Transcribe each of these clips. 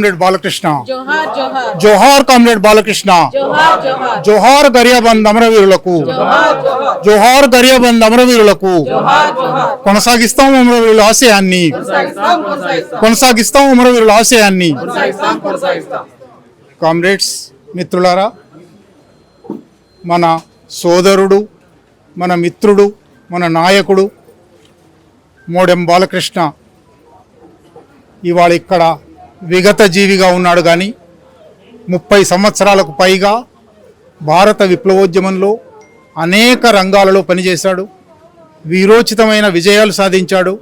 Comrade Balakrishna. జోహార్ comrade Balakrishna. జోహార్ గరియాబంద్ అమరవీరులకు. జోహార్ గరియాబంద్ అమరవీరులకు. కొనసాగిస్తాం అమరవీరుల ఆశయాన్ని. కొనసాగిస్తాం అమరవీరుల ఆశయాన్ని. కామ్రేడ్స్ మిత్రులారా మన సోదరుడు మన మిత్రుడు మన నాయకుడు మోడెం బాలకృష్ణ ఇవాళ ఇక్కడ విగత జీవిగా ఉన్నాడు కానీ ముప్పై సంవత్సరాలకు పైగా భారత విప్లవోద్యమంలో అనేక రంగాలలో పనిచేశాడు. వీరోచితమైన విజయాలు సాధించాడు.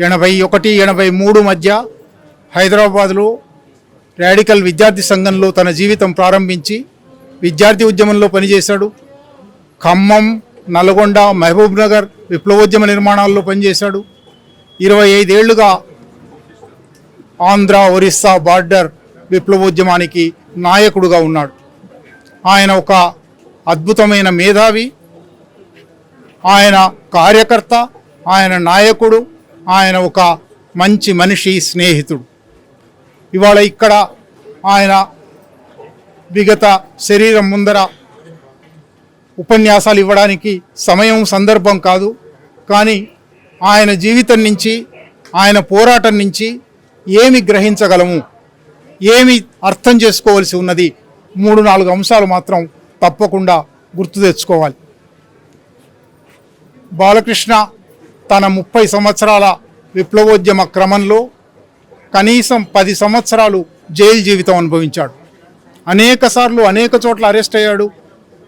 ఎనభై ఒకటి ఎనభై మూడు మధ్య హైదరాబాద్లో రాడికల్ విద్యార్థి సంఘంలో తన జీవితం ప్రారంభించి విద్యార్థి ఉద్యమంలో పనిచేశాడు. ఖమ్మం నల్గొండ మహబూబ్నగర్ విప్లవోద్యమ నిర్మాణాల్లో పనిచేశాడు. ఇరవై ఐదేళ్ళుగా ఆంధ్ర ఒరిస్సా బార్డర్ విప్లవోద్యమానికి నాయకుడుగా ఉన్నాడు. ఆయన ఒక అద్భుతమైన మేధావి ఆయన కార్యకర్త ఆయన నాయకుడు ఆయన ఒక మంచి మనిషి స్నేహితుడు. ఇవాళ ఇక్కడ ఆయన విగత శరీరం ముందర ఉపన్యాసాలు ఇవ్వడానికి సమయం సందర్భం కాదు. కానీ ఆయన జీవితం నుంచి ఆయన పోరాటం నుంచి ఏమి గ్రహించగలము? ఏమి అర్థం చేసుకోవలసి ఉన్నది? మూడు నాలుగు అంశాలు మాత్రం తప్పకుండా గుర్తు తెచ్చుకోవాలి. బాలకృష్ణ తన ముప్పై సంవత్సరాల విప్లవోద్యమ క్రమంలో కనీసం పది సంవత్సరాలు జైలు జీవితం అనుభవించాడు. అనేక సార్లు అనేక చోట్ల అరెస్ట్ అయ్యాడు.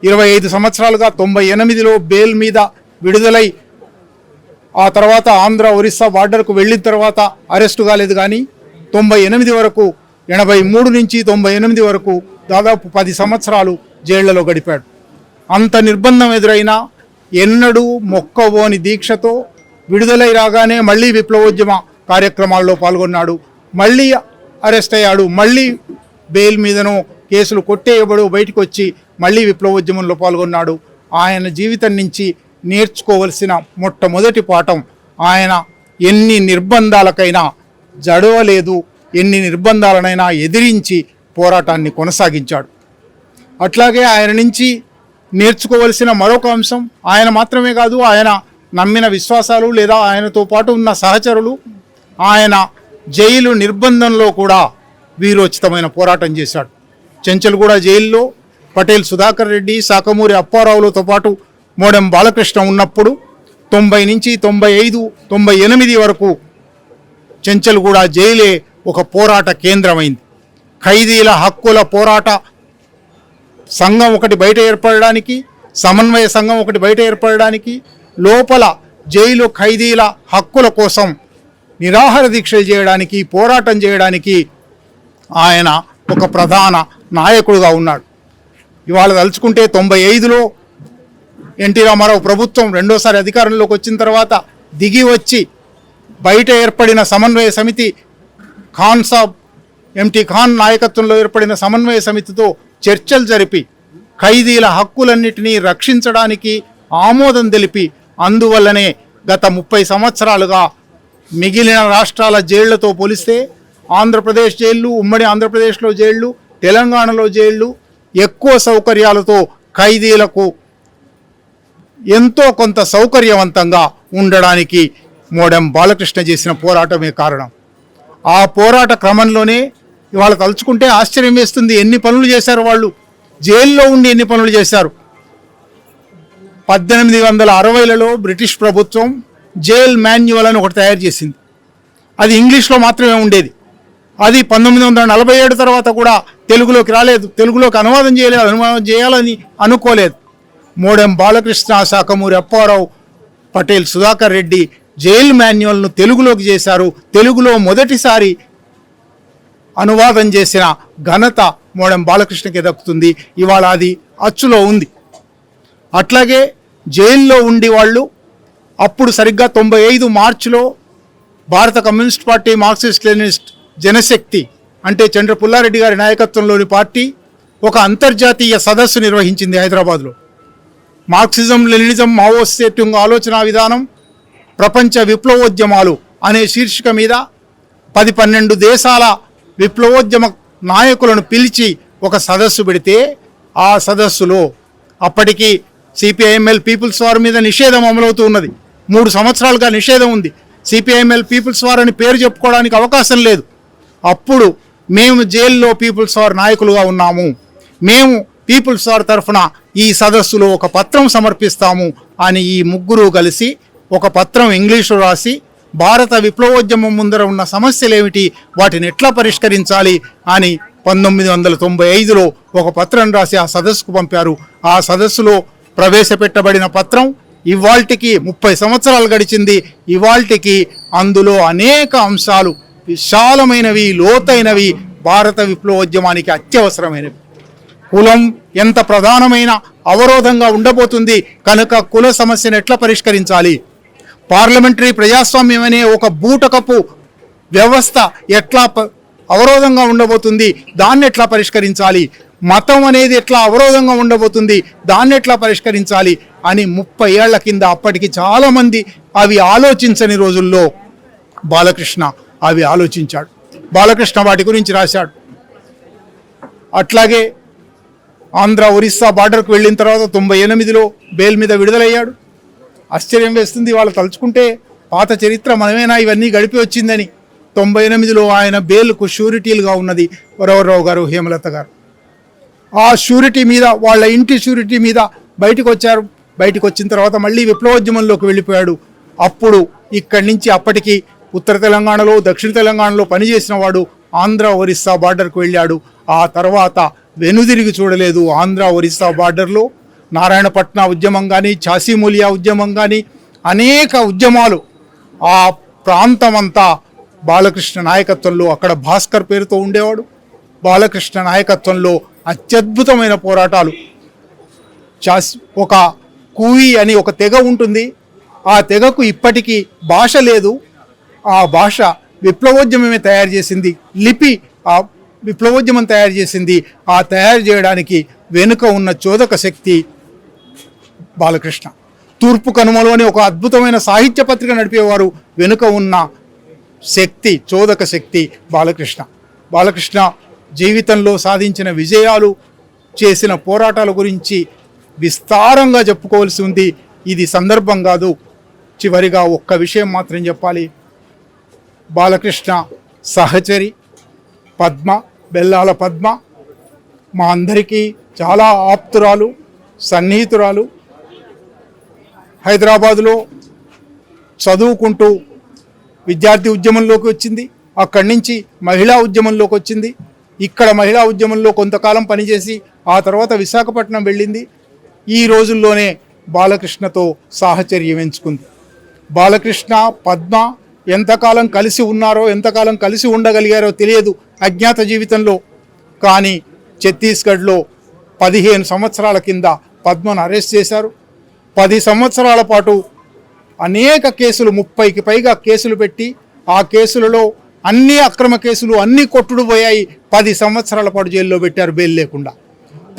ఇరవై ఐదు సంవత్సరాలుగా తొంభై ఎనిమిదిలో బెయిల్ మీద విడుదలై ఆ తర్వాత ఆంధ్ర ఒరిస్సా బార్డర్కు వెళ్ళిన తర్వాత అరెస్టు కాలేదు కానీ తొంభై ఎనిమిది వరకు ఎనభై మూడు నుంచి తొంభై ఎనిమిది వరకు దాదాపు పది సంవత్సరాలు జైళ్ళలో గడిపాడు. అంత నిర్బంధం ఎదురైనా ఎన్నడూ మొక్కవోని దీక్షతో విడుదలై రాగానే మళ్ళీ విప్లవోద్యమ కార్యక్రమాల్లో పాల్గొన్నాడు. మళ్ళీ అరెస్ట్ అయ్యాడు. మళ్ళీ బెయిల్ మీదనో కేసులు కొట్టేయబడు బయటకు వచ్చి మళ్ళీ విప్లవోద్యమంలో పాల్గొన్నాడు. ఆయన జీవితం నుంచి నేర్చుకోవలసిన మొట్టమొదటి పాఠం ఆయన ఎన్ని నిర్బంధాలకైనా జడవలేదు ఎన్ని నిర్బంధాలనైనా ఎదిరించి పోరాటాన్ని కొనసాగించాడు. అట్లాగే ఆయన నుంచి నేర్చుకోవలసిన మరొక అంశం ఆయన మాత్రమే కాదు ఆయన నమ్మిన విశ్వాసాలు లేదా ఆయనతో పాటు ఉన్న సహచరులు ఆయన జైలు నిర్బంధంలో కూడా వీరోచితమైన పోరాటం చేశాడు. చెంచల్గూడ జైల్లో పటేల్ సుధాకర్ రెడ్డి సాకమూరి అప్పారావులతో పాటు మోడెం బాలకృష్ణ ఉన్నప్పుడు తొంభై నుంచి తొంభై ఐదు తొంభై ఎనిమిది వరకు చెంచల్గూడ జైలే ఒక పోరాట కేంద్రమైంది. ఖైదీల హక్కుల పోరాట సంఘం ఒకటి బయట ఏర్పడడానికి సమన్వయ సంఘం ఒకటి బయట ఏర్పడడానికి లోపల జైలు ఖైదీల హక్కుల కోసం నిరాహార దీక్షలు చేయడానికి పోరాటం చేయడానికి ఆయన ఒక ప్రధాన నాయకుడుగా ఉన్నాడు. ఇవాళ తలుచుకుంటే తొంభై ఐదులో ఎన్టీ రామారావు ప్రభుత్వం రెండోసారి అధికారంలోకి వచ్చిన తర్వాత దిగి వచ్చి బయట ఏర్పడిన సమన్వయ సమితి ఖాన్ సాబ్ ఎంటీ ఖాన్ నాయకత్వంలో ఏర్పడిన సమన్వయ సమితితో చర్చలు జరిపి ఖైదీల హక్కులన్నిటినీ రక్షించడానికి ఆమోదం తెలిపి అందువల్లనే గత ముప్పై సంవత్సరాలుగా మిగిలిన రాష్ట్రాల జైళ్ళతో పోలిస్తే ఆంధ్రప్రదేశ్ జైళ్ళు ఉమ్మడి ఆంధ్రప్రదేశ్లో జైళ్ళు తెలంగాణలో జైళ్ళు ఎక్కువ సౌకర్యాలతో ఖైదీలకు ఎంతో కొంత సౌకర్యవంతంగా ఉండడానికి మోడెం బాలకృష్ణ చేసిన పోరాటమే కారణం. ఆ పోరాట క్రమంలోనే ఇవాళ తలుచుకుంటే ఆశ్చర్యం వేస్తుంది ఎన్ని పనులు చేశారు వాళ్ళు. జైల్లో ఉండి ఎన్ని పనులు చేశారు. పద్దెనిమిది వందల అరవైలలో బ్రిటిష్ ప్రభుత్వం జైల్ మాన్యువల్ అని ఒకటి తయారు చేసింది. అది ఇంగ్లీష్లో మాత్రమే ఉండేది. అది పంతొమ్మిది వందల నలభై ఏడు తర్వాత కూడా తెలుగులోకి రాలేదు. తెలుగులోకి అనువాదం చేయలేదు అనువాదం చేయాలని అనుకోలేదు. మోడెం బాలకృష్ణ శాఖమూరి అప్పారావు పటేల్ సుధాకర్ రెడ్డి జైల్ మాన్యువల్ను తెలుగులోకి చేశారు. తెలుగులో మొదటిసారి అనువాదం చేసిన ఘనత మోడెం బాలకృష్ణకి దక్కుతుంది. ఇవాళ అది అచ్చులో ఉంది. అట్లాగే జైల్లో ఉండి వాళ్ళు అప్పుడు సరిగ్గా తొంభై ఐదు మార్చిలో భారత communist party Marxist Leninist Janashakti అంటే చంద్ర పుల్లారెడ్డి గారి నాయకత్వంలోని పార్టీ ఒక అంతర్జాతీయ సదస్సు నిర్వహించింది హైదరాబాద్లో. మార్క్సిజం లెనిజం మావోసేట్యుంగ్ ఆలోచన విధానం ప్రపంచ విప్లవోద్యమాలు అనే శీర్షిక మీద పది పన్నెండు దేశాల విప్లవోద్యమ నాయకులను పిలిచి ఒక సదస్సు పెడితే ఆ సదస్సులో అప్పటికి సిపిఐఎంఎల్ పీపుల్స్ వార్ మీద నిషేధం అమలవుతూ ఉన్నది. మూడు సంవత్సరాలుగా నిషేధం ఉంది. సిపిఐఎంఎల్ పీపుల్స్ వార్ అని పేరు చెప్పుకోవడానికి అవకాశం లేదు. అప్పుడు మేము జైల్లో పీపుల్స్ వార్ నాయకులుగా ఉన్నాము. మేము పీపుల్స్ వార్ తరఫున ఈ సదస్సులో ఒక పత్రం సమర్పిస్తాము అని ఈ ముగ్గురు కలిసి ఒక పత్రం ఇంగ్లీషు రాసి భారత విప్లవోద్యమం ముందర ఉన్న సమస్యలు ఏమిటి వాటిని ఎట్లా పరిష్కరించాలి? అని పంతొమ్మిది వందల తొంభై ఐదులో ఒక పత్రం రాసి ఆ సదస్సుకు పంపారు. ఆ సదస్సులో ప్రవేశపెట్టబడిన పత్రం ఇవాల్టికి ముప్పై సంవత్సరాలు గడిచింది. ఇవాల్టికి అందులో అనేక అంశాలు విశాలమైనవి లోతైనవి భారత విప్లవోద్యమానికి అత్యవసరమైనవి. కులం ఎంత ప్రధానమైన అవరోధంగా ఉండబోతుంది కనుక కుల సమస్యను ఎట్లా పరిష్కరించాలి? పార్లమెంటరీ ప్రజాస్వామ్యం అనే ఒక బూటకపు వ్యవస్థ ఎట్లా ప- అవరోధంగా ఉండబోతుంది? దాన్ని ఎట్లా పరిష్కరించాలి? మతం అనేది ఎట్లా అవరోధంగా ఉండబోతుంది? దాన్ని ఎట్లా పరిష్కరించాలి? అని ముప్పై ఏళ్ళ కింద అప్పటికి చాలామంది అవి ఆలోచించని రోజుల్లో బాలకృష్ణ అవి ఆలోచించాడు. బాలకృష్ణ వాటి గురించి రాశాడు. అట్లాగే ఆంధ్ర ఒరిస్సా బార్డర్కు వెళ్ళిన తర్వాత తొంభై ఎనిమిదిలో బెయిల్ మీద విడుదలయ్యాడు. ఆశ్చర్యం వేస్తుంది వాళ్ళు తలుచుకుంటే పాత చరిత్ర మనమేనా ఇవన్నీ గడిపి వచ్చిందని. తొంభై ఎనిమిదిలో ఆయన బెయిల్కు షూరిటీలుగా ఉన్నది వరవరరావు గారు హేమలత గారు. ఆ షూరిటీ మీద వాళ్ళ ఇంటి షూరిటీ మీద బయటకు వచ్చారు బయటకు వచ్చిన తర్వాత మళ్ళీ విప్లవోద్యమంలోకి వెళ్ళిపోయాడు. అప్పుడు ఇక్కడి నుంచి అప్పటికి ఉత్తర తెలంగాణలో దక్షిణ తెలంగాణలో పనిచేసిన వాడు ఆంధ్ర ఒరిస్సా బార్డర్కు వెళ్ళాడు. ఆ తర్వాత వెనుదిరిగి చూడలేదు ఆంధ్ర ఒరిస్సా బార్డర్లో నారాయణపట్న ఉద్యమం కానీ ఛాసీమూలియా ఉద్యమం కానీ అనేక ఉద్యమాలు ఆ ప్రాంతమంతా బాలకృష్ణ నాయకత్వంలో అక్కడ భాస్కర్ పేరుతో ఉండేవాడు. బాలకృష్ణ నాయకత్వంలో అత్యద్భుతమైన పోరాటాలు. చాస్ ఒక కూయి అని ఒక తెగ ఉంటుంది. ఆ తెగకు ఇప్పటికీ భాష లేదు. ఆ భాష విప్లవోద్యమమే తయారు చేసింది. లిపి ఆ విప్లవోద్యమం తయారు చేసింది. ఆ తయారు చేయడానికి వెనుక ఉన్న చోదక శక్తి బాలకృష్ణ. తూర్పు కనుమలు అని ఒక అద్భుతమైన సాహిత్య పత్రిక నడిపేవారు వెనుక ఉన్న శక్తి చోదక శక్తి బాలకృష్ణ. బాలకృష్ణ జీవితంలో సాధించిన విజయాలు చేసిన పోరాటాల గురించి విస్తారంగా చెప్పుకోవాల్సి ఉంది. ఇది సందర్భం కాదు. చివరిగా ఒక్క విషయం మాత్రం చెప్పాలి. బాలకృష్ణ సహచరి పద్మ బెల్లాల పద్మ. మా అందరికీ చాలా ఆప్తురాలు సన్నిహితురాలు. హైదరాబాదులో చదువుకుంటూ విద్యార్థి ఉద్యమంలోకి వచ్చింది. అక్కడి నుంచి మహిళా ఉద్యమంలోకి వచ్చింది. ఇక్కడ మహిళా ఉద్యమంలో కొంతకాలం పనిచేసి ఆ తర్వాత విశాఖపట్నం వెళ్ళింది. ఈ రోజుల్లోనే బాలకృష్ణతో సాహచర్యం ఎంచుకుంది. బాలకృష్ణ పద్మ ఎంతకాలం కలిసి ఉన్నారో ఎంతకాలం కలిసి ఉండగలిగారో తెలియదు. అజ్ఞాత జీవితంలో కానీ ఛత్తీస్గఢ్లో పదిహేను సంవత్సరాల కింద పద్మను అరెస్ట్ చేశారు. పది సంవత్సరాల పాటు అనేక కేసులు ముప్పైకి పైగా కేసులు పెట్టి ఆ కేసులలో అన్ని అక్రమ కేసులు అన్ని కొట్టుడు పోయాయి. పది సంవత్సరాల పాటు జైల్లో పెట్టారు బెయిల్ లేకుండా.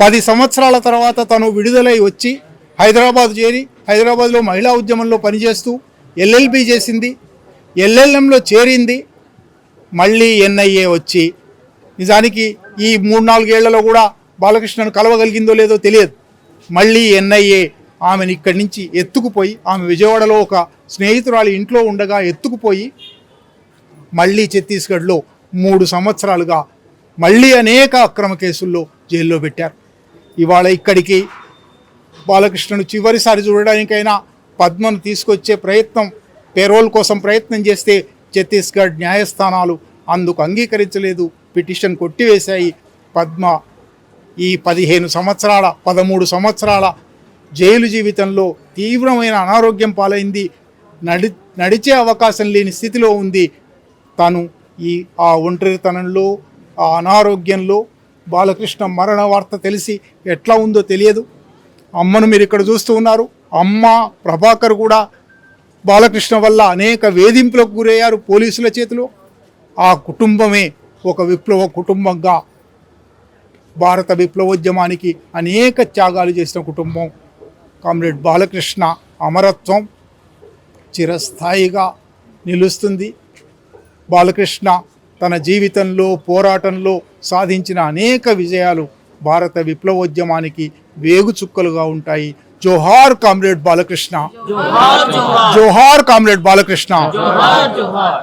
పది సంవత్సరాల తర్వాత తను విడుదలై వచ్చి హైదరాబాద్ చేరి హైదరాబాద్లో మహిళా ఉద్యమంలో పనిచేస్తూ ఎల్ఎల్బి చేసింది. ఎల్ఎల్ఎంలో చేరింది. మళ్ళీ ఎన్ఐఏ వచ్చి నిజానికి ఈ మూడు నాలుగేళ్ళలో కూడా బాలకృష్ణను కలవగలిగిందో లేదో తెలియదు. మళ్ళీ ఎన్ఐఏ ఆమెను ఇక్కడి నుంచి ఎత్తుకుపోయి ఆమె విజయవాడలో ఒక స్నేహితురాలి ఇంట్లో ఉండగా ఎత్తుకుపోయి మళ్ళీ ఛత్తీస్గఢ్లో మూడు సంవత్సరాలుగా మళ్ళీ అనేక అక్రమ కేసుల్లో జైల్లో పెట్టారు. ఇవాళ ఇక్కడికి బాలకృష్ణను చివరిసారి చూడడానికైనా పద్మను తీసుకొచ్చే ప్రయత్నం పేరోల్ కోసం ప్రయత్నం చేస్తే ఛత్తీస్గఢ్ న్యాయస్థానాలు అందుకు అంగీకరించలేదు. పిటిషన్ కొట్టివేశాయి. పద్మ ఈ పదిహేను సంవత్సరాల పదమూడు సంవత్సరాల జైలు జీవితంలో తీవ్రమైన అనారోగ్యం పాలైంది. నడి నడిచే అవకాశం లేని స్థితిలో ఉంది. తను ఈ ఆ ఒంటరితనంలో ఆ అనారోగ్యంలో బాలకృష్ణ మరణ వార్త తెలిసి ఎట్లా ఉందో తెలియదు. అమ్మను మీరు ఇక్కడ చూస్తూ ఉన్నారు. అమ్మ ప్రభాకర్ కూడా బాలకృష్ణ వల్ల అనేక వేధింపులకు గురయ్యారు పోలీసుల చేతిలో. ఆ కుటుంబమే ఒక విప్లవ కుటుంబంగా భారత విప్లవోద్యమానికి అనేక త్యాగాలు చేసిన కుటుంబం. కామ్రేడ్ బాలకృష్ణ అమరత్వం చిరస్థాయిగా నిలుస్తుంది. బాలకృష్ణ తన జీవితంలో పోరాటంలో సాధించిన అనేక విజయాలు భారత విప్లవోద్యమానికి వేగుచుక్కలుగా ఉంటాయి. జోహార్ కామ్రేడ్ బాలకృష్ణ జోహార్ జోహార్ జోహార్ కామ్రేడ్ బాలకృష్ణ జోహార్ జోహార్